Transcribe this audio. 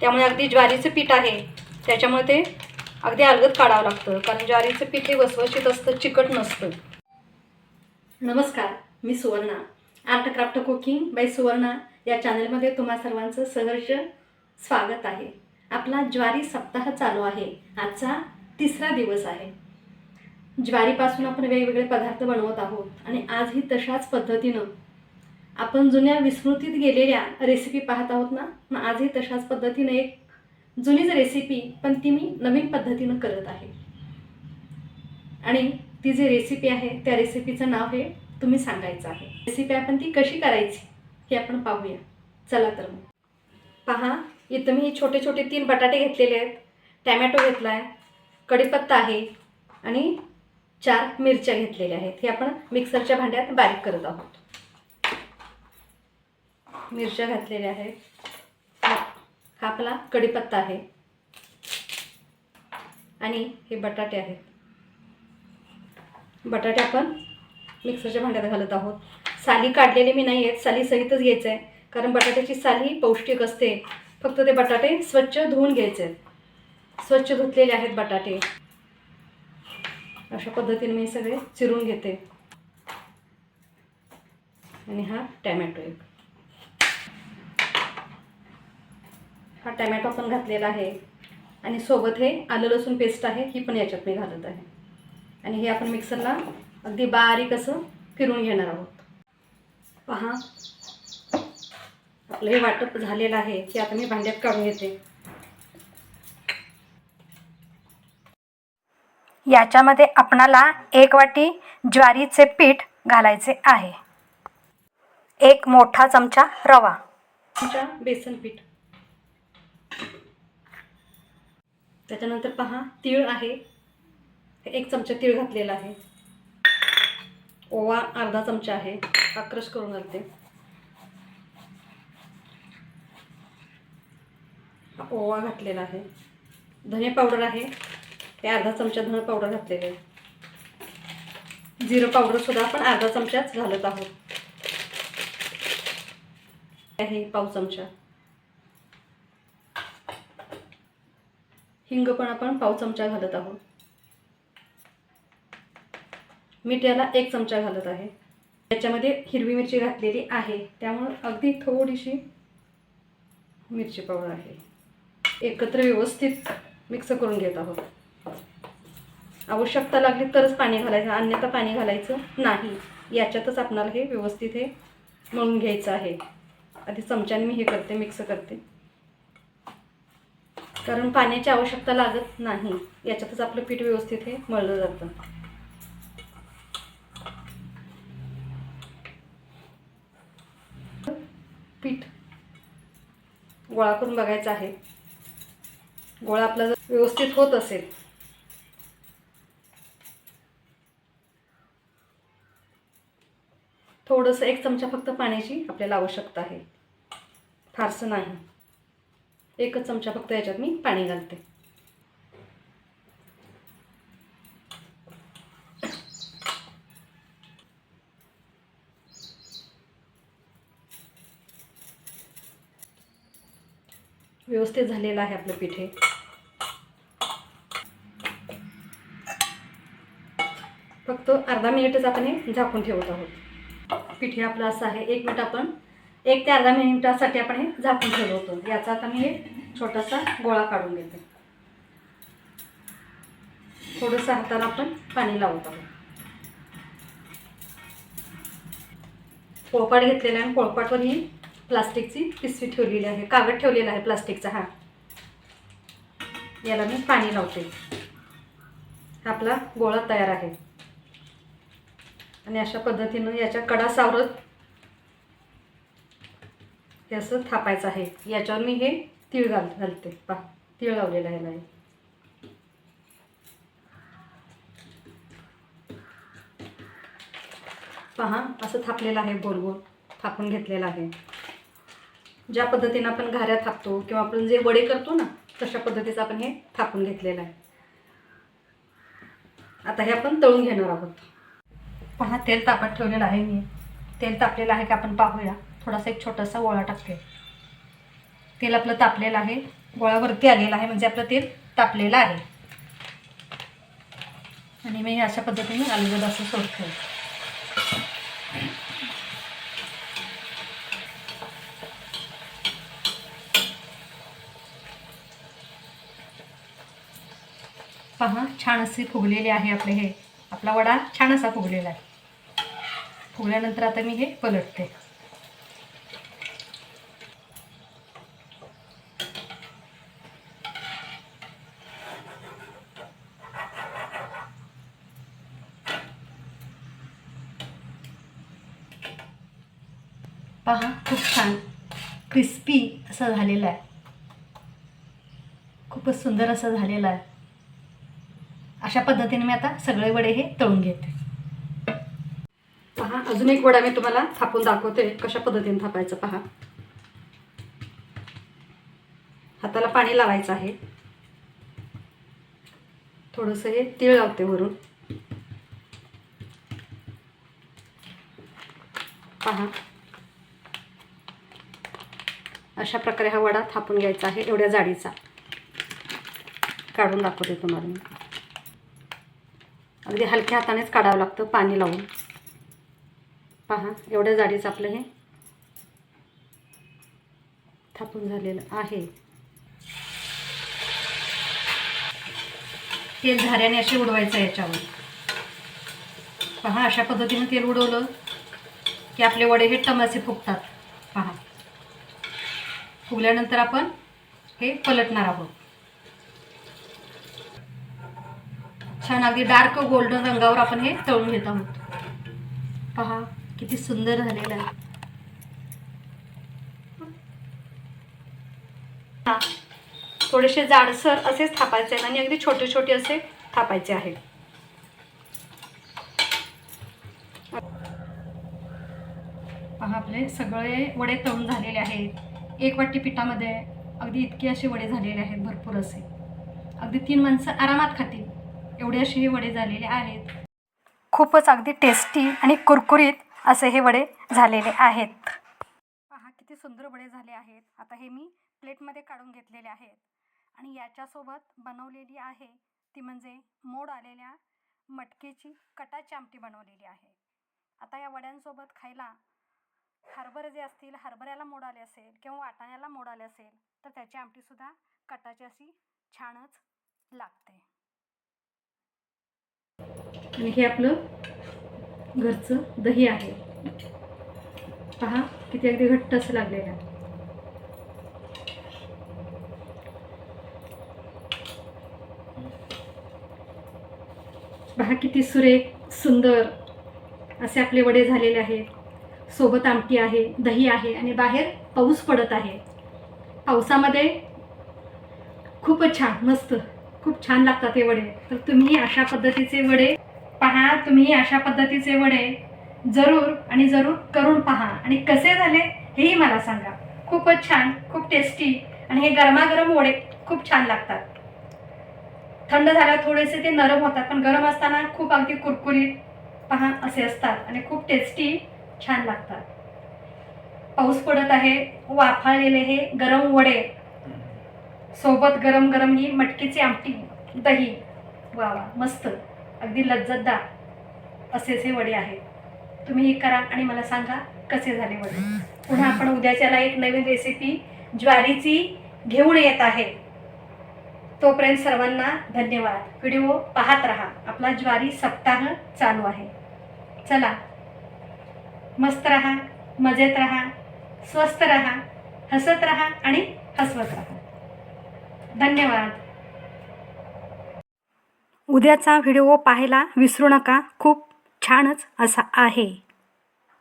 त्यामुळे अगदी ज्वारीचं पीठ आहे. त्याच्यामुळे ते अगदी अलगद काढावं लागतं. कारण ज्वारीचं पीठ हे वसवशीत असतं चिकट नसतं. नमस्कार मी Suvarna. Art craft cooking by Suvarna या चॅनलमध्ये तुम्हा सर्वांचं सहर्ष स्वागत आहे. आपला ज्वारी सप्ताह चालू आहे. आजचा तिसरा दिवस आहे. ज्वारीपासून आपण वेगवेगळे पदार्थ बनवत आहोत आणि आजही तशाच पद्धतीनं आपण जुन्या विस्मृतीत गेलेल्या रेसिपी पाहत आहोत ना? मग आजही तशाच पद्धतीनं एक जुनीच रेसिपी पण ती मी नवीन पद्धतीनं करत आहे. आणि ती जी रेसिपी आहे त्या रेसिपीचं नाव हे तुम्ही सांगायचं आहे. रेसिपी आपण ती कशी करायची हे आपण पाहूया. चला तर मग. पहा इथं मी छोटे छोटे तीन बटाटे घेतलेले आहेत. टॅमॅटो घेतला आहे कढीपत्ता आहे आणि चार मिरच्या घेतलेल्या आहेत. हे आपण मिक्सरच्या भांड्यात बारीक करत आहोत. मिरच्या घातलेल्या आहेत. हा आपला कढीपत्ता आहे. आणि हे बटाटे आहेत. बटाटे आपण मिक्सरच्या भांड्यात घालत आहोत. साली काढलेली मी नाही आहेत साली सहितच घ्यायचं आहे कारण बटाट्याची साली पौष्टिक असते. फक्त ते बटाटे स्वच्छ धुवून घ्यायचे आहेत स्वच्छ धुतलेले आहेत बटाटे. अशा पद्धतीने मी सगळे चिरून घेते. आणि हा टॅमॅटो एक. हा टॅमॅटो पण घातलेला आहे. आणि सोबत हे आलं लसूण पेस्ट आहे ही पण याच्यात मी घालत आहे. आणि हे आपण मिक्सरला अगदी बारीक असं फिरून घेणार आहोत. पहा. आपलं हे वाटप झालेलं आहे ते आता मी भांड्यात काढून घेते. याच्यामध्ये आपणाला एक वाटी ज्वारीचे पीठ घालायचे आहे. एक मोठा चमचा रवा. चमचा बेसन पीठ. त्याच्यानंतर पहा तीळ आहे. एक चमचा तीळ घातलेला आहे. ओवा अर्धा चमचा आहे. हा क्रश करून घालते. ओवा घातलेला आहे. धने पावडर आहे. ते अर्धा चमचा धने पावडर घातलेले आहे. जिरं पावडरसुद्धा आपण अर्धा चमचाच घालत आहोत. आहे पाव चमचा. हिंग पण आपण पाव चमचा घालत आहोत. मीठ याला एक चमचा घालत आहे. याच्यामध्ये हिरवी मिरची घातलेली आहे. त्यामुळं अगदी थोडीशी मिरची पावडर आहे. एकत्र व्यवस्थित मिक्स करून घेत आहोत. आवश्यकता लागली तरच पाणी घालायचं अन्यथा पाणी घालायचं नाही. याच्यातच आपणाला हे व्यवस्थित हे मळून घ्यायचं आहे. आधी चमच्याने मी हे करते मिक्स करते. कारण पाण्याची आवश्यकता लागत नाही. याच्यातच आपलं पीठ व्यवस्थित हे मळलं जातं. पीठ गोळा करून बघायचा आहे. गोळा आपला जर व्यवस्थित होत असेल. थोडंसं एक चमचा फक्त पाण्याची आपल्याला आवश्यकता आहे. फारसं नाही. एकच चमचा फक्त याच्यात मी पाणी घालते. व्यवस्थित झालेलं आहे आपलं पीठ हे. फक्त अर्धा मिनिटच आपण हे झाकून ठेवत आहोत. पीठ हे आपलं असं आहे. एक मिनिट आपण एक ते अर्धा मिनिटासाठी आपण हे झाकून ठेवलं होतं याचा आता मी हे छोटासा गोळा काढून घेते. थोडंसं हाताला आपण पाणी लावत आहोत पोळपाट घेतलेला आहे. पोळपाटवर ही प्लास्टिकची पिसवी ठेवलेली आहे. कागद ठेवलेला आहे प्लास्टिकचा हा. याला मी पाणी लावते. आपला गोळा तयार आहे. आणि अशा पद्धतीनं याच्या कडा सावरत हे असं थापायचं आहे. याच्यावर मी हे तीळ घाल घालते. पा तीळ लावलेलं आहे नाही पहा असं थापलेलं आहे गोल गोल थापून घेतलेलं आहे. ज्या पद्धतीनं आपण घाऱ्या थापतो किंवा आपण जे वडे करतो ना तशा पद्धतीचं आपण हे थापून घेतलेलं आहे. आता हे आपण तळून घेणार आहोत. पहा तेल तापत ठेवलेलं आहे मी. तेल तापलेलं आहे का आपण पाहूया. थोडासा एक छोटासा ओळा टाकते. तेल आपलं तापलेलं आहे. गोळावरती आलेला आहे म्हणजे आपलं तेल तापलेलं आहे. आणि मी अशा पद्धतीने अलगद असं सोडते. पहा छान असे फुगलेले आहे आपले हे. आपला वडा छान असा फुगलेला आहे. फुगल्यानंतर आता मी हे पलटते. पहा खूप छान. क्रिस्पी असं झालेलं आहे. खूपच सुंदर असं झालेलं आहे. अशा पद्धतीने मी आता सगळे वडे हे तळून घेते. पहा अजून एक वडा मी तुम्हाला थापून दाखवते कशा पद्धतीने थापायचं पहा. हाताला पाणी लावायचं आहे. थोडंसं हे तीळ लावते वरून. पहा. अशा प्रकारे हा वडा थापून घ्यायचा आहे एवढ्या जाडीचा. काढून दाखवते तुम्हाला मी. अगदी हलक्या हातानेच काढावं लागतं पाणी लावून. पहा एवढ्या जाडीचं आपलं हे थापून झालेलं आहे. तेल झाऱ्याने असे उडवायचं याच्यावर. पहा अशा पद्धतीने तेल उडवलं की आपले वडे हे टमासे फुगतात. फुगल्यानंतर आपण हे पलटणार आहोत. छान अगदी डार्क गोल्डन रंगावर आपण हे तळून घेत आहोत. पहा किती सुंदर झालेलं आहे. थोडेसे जाडसर असेच थापायचे आहेत आणि अगदी छोटे छोटे असे थापायचे आहे पहा आपले सगळे वडे तळून झालेले आहेत. एक वाटी पिठामध्ये अगदी इतके असे वडे झालेले आहेत भरपूर असे. अगदी तीन माणसं आरामात खातील. एवढे असे हे वडे झालेले आहेत. खूपच अगदी टेस्टी आणि कुरकुरीत असे हे वडे झालेले आहेत. पहा किती सुंदर वडे झाले आहेत. आता हे मी प्लेटमध्ये काढून घेतलेले आहेत. आणि याच्यासोबत बनवलेली आहे ती म्हणजे मोड आलेल्या मटकीची कटाची आमटी बनवलेली आहे. आता या वड्यांसोबत खायला हरभरे जे असतील हरभऱ्याला मोड आले असेल किंवा वाटाण्याला मोड आले असेल तर त्याची आमटीसुद्धा कटाची अशी छानच लागते. आणि हे आपलं घरचं दही आहे. पहा किती अगदी घट्ट असं लागलेलं आहे. पहा किती सुरेख सुंदर असे आपले वडे झालेले आहेत. सोबत आमटी आहे दही आहे आणि बाहेर पाऊस पडत आहे. पावसामध्ये खूपच छान मस्त खूप छान लागतात हे वडे. तर तुम्ही अशा पद्धतीचे वडे पहा तुम्ही अशा पद्धतीचे वडे जरूर आणि जरूर करून पहा. आणि कसे झाले हेही मला सांगा. खूपच छान खूप टेस्टी आणि हे गरमागरम वडे खूप छान लागतात. थंड झाल्यावर थोडेसे ते नरम होतात पण गरम असताना खूप अगदी कुरकुरीत पहा असे असतात. आणि खूप टेस्टी छान लागतात. पाऊस पडत आहे वाफाळलेले हे गरम वडे. सोबत गरम गरम ही मटकीची आमटी दही. वा वा मस्त. अगदी लज्जतदार. असेच हे वडे आहेत. तुम्ही हे करा आणि मला सांगा कसे झाले वडे. पुन्हा आपण उद्याच्याला एक नवीन रेसिपी ज्वारीची घेऊन येत आहे. तोपर्यंत सर्वांना धन्यवाद. व्हिडिओ पाहत राहा. आपला ज्वारी सप्ताह चालू आहे. चला मस्त राहा मजेत राहा स्वस्त राहा हसत राहा आणि हसवत राहा. धन्यवाद. उद्याचा व्हिडिओ पाहायला विसरू नका. खूप छानच असा आहे.